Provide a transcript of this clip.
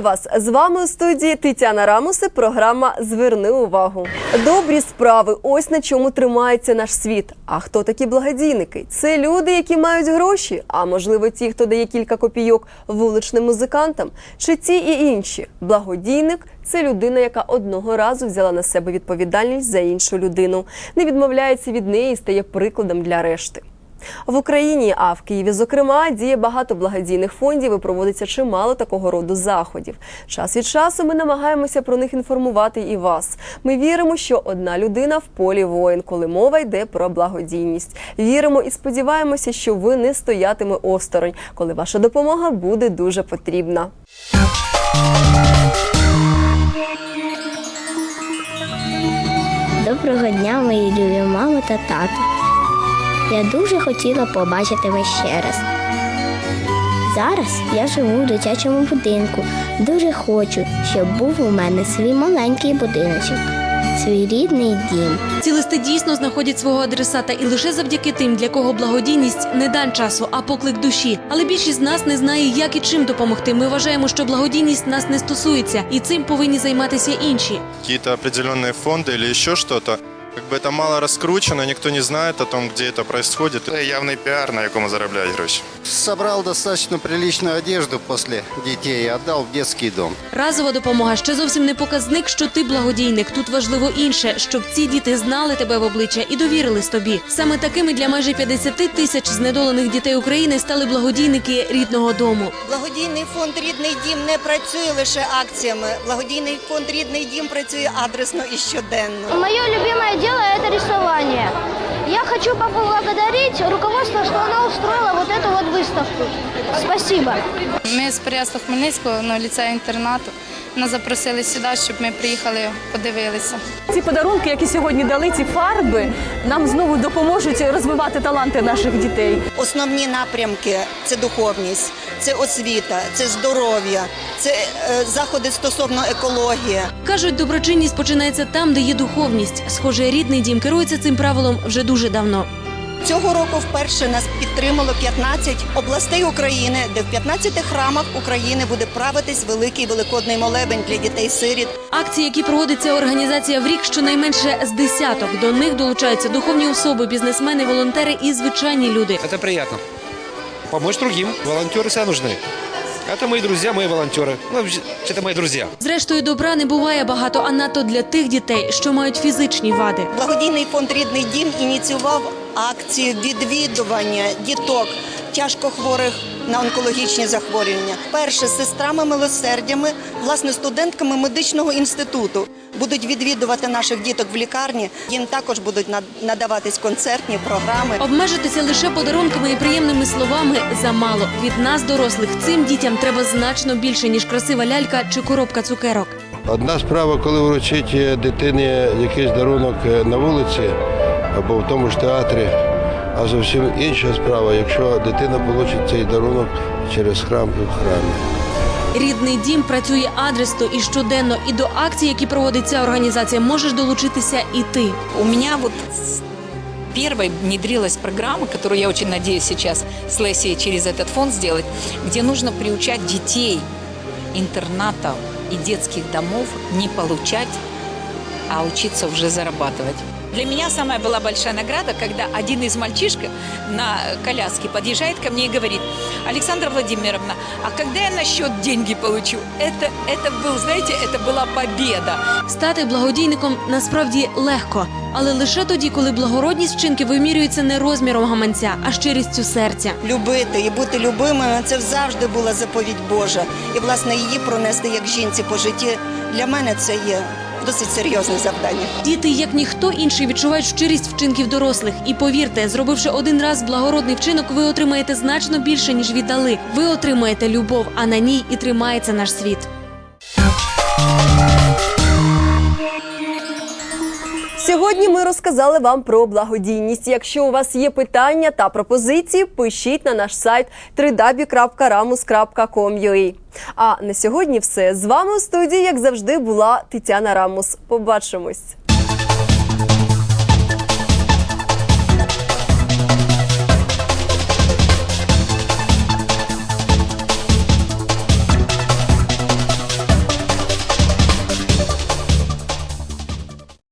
Вас! З вами у студії Тетяна Рамуси. Програма Зверни увагу. Добрі справи. Ось на чому тримається наш світ. А хто такі благодійники? Це люди, які мають гроші. А можливо, ті, хто дає кілька копійок вуличним музикантам, чи ті і інші. Благодійник це людина, яка одного разу взяла на себе відповідальність за іншу людину, не відмовляється від неї і стає прикладом для решти. В Україні, а в Києві, зокрема, діє багато благодійних фондів і проводиться чимало такого роду заходів. Час від часу ми намагаємося про них інформувати і вас. Ми віримо, що одна людина в полі воїн, коли мова йде про благодійність. Віримо і сподіваємося, що ви не стоятиме осторонь, коли ваша допомога буде дуже потрібна. Доброго дня, мої любі мама та тато. Я дуже хотіла побачити вас ще раз. Зараз я живу в дитячому будинку. Дуже хочу, щоб був у мене свій маленький будиночок, свій рідний дім. Ці листи дійсно знаходять свого адресата і лише завдяки тим, для кого благодійність не дан часу, а поклик душі. Але більшість з нас не знає, як і чим допомогти. Ми вважаємо, що благодійність нас не стосується, і цим повинні займатися інші. какие-то определенные фонды или еще что-то. Как бы это мало раскручено, никто не знает о том, где это происходит. Это явный пиар, на якому заробляють гроші. Собрал достаточно приличную одежду после детей и отдал в детский дом. Разова допомога ще зовсім не показник, що ти благодійник. Тут важливо інше, щоб ці діти знали тебе в обличчя і довірились тобі. Саме такими для майже 50 тисяч знедолених дітей України стали благодійники рідного дому. Благодійний фонд Рідний дім не працює лише акціями. Благодійний фонд Рідний дім працює адресно і щоденно. Мое любимое дело – это рисование. Я хочу поблагодарить руководство, что оно устроило вот эту вот выставку. Спасибо. Ми з Переяслав Хмельницького, ну, ліцею інтернату. Нас запросили сюди, щоб ми приїхали, подивилися. Ці подарунки, які сьогодні дали, ці фарби, нам знову допоможуть розвивати таланти наших дітей. Основні напрямки це духовність, це освіта, це здоров'я, це е, заходи стосовно екології. Кажуть, доброчинність починається там, де є духовність. Схоже, рідний дім керується цим правилом вже дуже давно. Цього року вперше нас підтримало 15 областей України, де в 15 храмах України буде правитись великий великодний молебень для дітей-сиріт. Акції, які проводить ця організація в рік, щонайменше з десяток. До них долучаються духовні особи, бізнесмени, волонтери і звичайні люди. Это приятно. Помочь другим. Волонтеры всегда нужны. Это мои друзья, мои волонтеры. Ну, вообще, это мои друзья. Зрештою, добра не буває багато, а надто для тих дітей, що мають фізичні вади. Благодійний фонд Рідний дім ініціював акцію відвідування діток тяжко хворих на онкологічні захворювання. Перше з сестрами милосердями, власне, студентками медичного інституту будуть відвідувати наших діток в лікарні. Їм також будуть над- надаватись концертні програми. Обмежитися лише подарунками і приємними словами замало. Від нас, дорослих, цим дітям треба значно більше ніж красива лялька чи коробка цукерок. Одна справа, коли вручить е, дитині якийсь дарунок е, на вулиці або в тому ж театрі, а зовсім інша справа, якщо дитина отримає цей дарунок через храм і в храмі. Рідний дім працює адресно і щоденно. І до акцій, які проводить ця організація, можеш долучитися і ти. У меня вот с- первой внедрилась программа, которую я очень надеюсь сейчас с Лесей через этот фонд сделать, где нужно приучать детей интернатов и детских домов не получать, а учиться уже зарабатывать. Для меня самая была большая награда, когда один из мальчишек на коляске подъезжает ко мне и говорит, Александра Владимировна, а когда я на счет деньги получу? Это, это был, знаете, это была победа. Стати благодійником насправді легко, але лише тоді, коли благородність вчинки вимірюється не розміром гаманця, а щирістю серця. Любити і бути любимою це завжди була заповідь Божа. І власне її пронести як жінці по житті для мене це є досить серйозне завдання. Діти, як ніхто інший, відчувають щирість вчинків дорослих. І повірте, зробивши один раз благородний вчинок, ви отримаєте значно більше, ніж віддали. Ви отримаєте любов, а на ній і тримається наш світ. Сьогодні ми розказали вам про благодійність. Якщо у вас є питання та пропозиції, пишіть на наш сайт www.ramus.com.ua. А на сьогодні все. З вами у студії, як завжди, була Тетяна Рамус. Побачимось.